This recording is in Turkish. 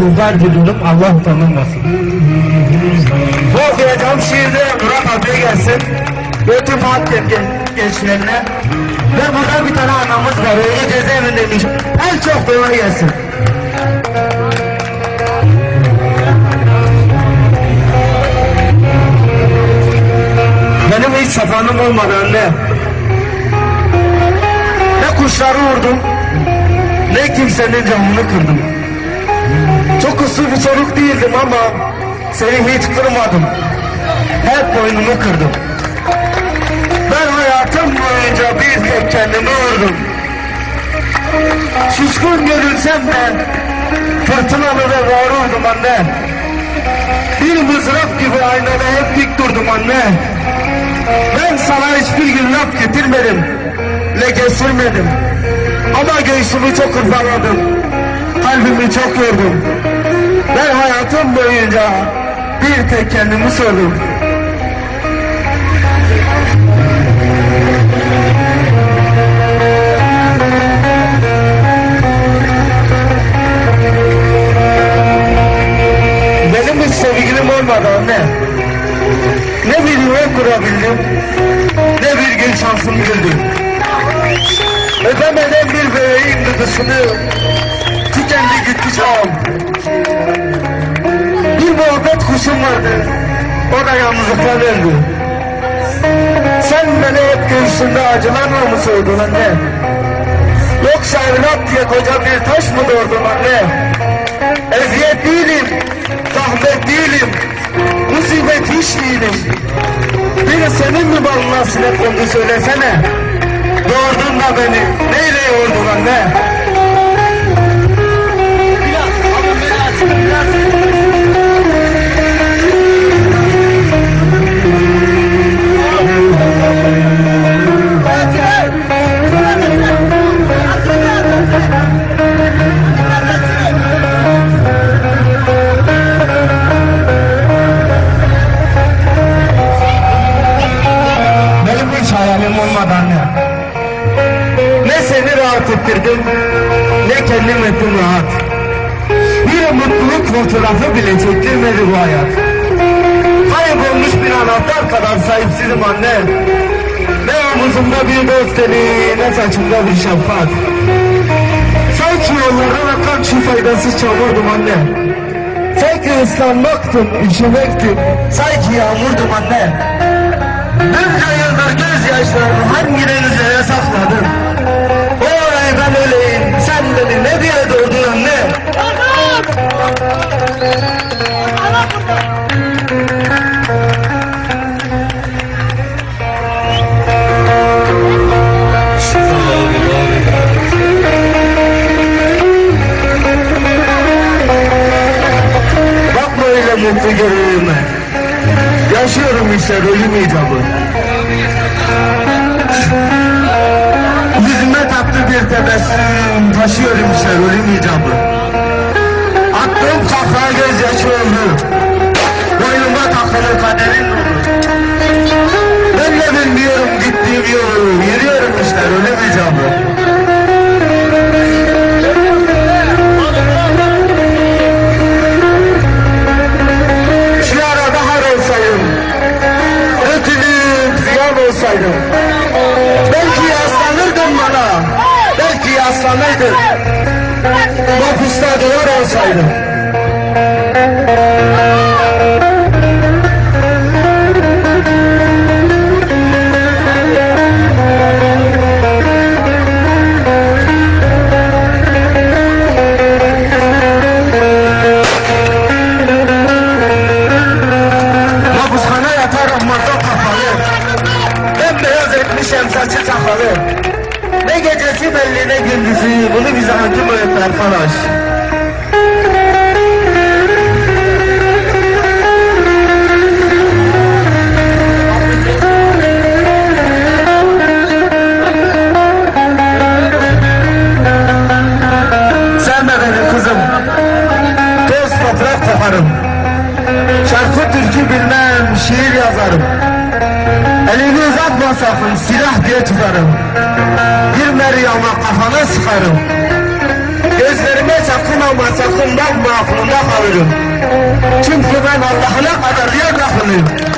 kulgar bulunup Allah utanılmasın. Bu okuyacağım şiirde Murat abiye gelsin. Antep gen gençlerine. Ve burada bir tane anamız var. Öyle cezaevindeymiş. En çok ona gelsin. Benim hiç safanım olmadı anne. Ne kuşları vurdum, ne kimsenin camını kırdım. Çok uslu bir çocuk değildim ama seni hiç kırmadım. Hep boynumu kırdım. Ben hayatım boyunca bir tek kendimi vurdum. Suskun görülsem de fırtınalı ve bağırırdım anne. Bir mızrak gibi aynada hep dik durdum anne. Ben sana hiçbir gün laf getirmedim. Leke sürmedim. Ama göğsümü çok hırpaladım. Kalbimi çok yordum. Ben hayatım boyunca bir tek kendimi sordum. Benim hiç sevgilim olmadı anne. Ne bir yuva kurabildim, ne bir gün şansım güldü. Öpemeden bir bebeğin gıdısını gitti. Bir muhabbet kuşum vardı, o da yalnızlıktan öldü. Sen beni hep göğsünde acılarla mı soydun anne? Yoksa evlat diye koca bir taş mı doğurdun anne? Eziyet değilim, zahmet değilim, musibet hiç değilim. Biri senin mi balına sinek söylesene. Doğurdun da beni, neyle ne kendim ettim rahat. Bir mutluluk fotoğrafı bile çektirmedi bu hayat. Kaybolmuş bir anahtar kadar sahipsizim anne. Ne omuzumda bir dost eli, ne saçımda bir şafak. Sanki yollardan akan şu faydasız çamurdum anne. Sanki ıslanmaktım, üşümektim. Sanki yağmurdum anne. Bunca yıldır gözyaşlarımı hangi denizlere sakladım? İşte ölüm icabı. Yüzüme tatlı bir tebessüm taşıyorum işte ölüm icabı. Attığım kahkaha gözyaşı oldu. Boynuma takılı kaderin. Ben de bilmiyorum gittiğim yolu. Yürüyorum işte ölüm olsaydım. Belki yaslanırdın bana. Belki yaslanırdın. Mahpusta duvar olsaydım. Etmişim saçı sakalı. Ne gecesi belli ne gündüzü. Bunu bize hakim öğretti arkadaş. Sen benim kızım. Toz toprak koparım. Şarkı türkü bilmem, şiir yazarım. Elini uzatma sakın, silah diye tutarım. Bir meriyama kafana sıkarım. Gözlerime çakıl ama sakın bakma aklında kalırım. Çünkü ben Allah'ına kadar severim.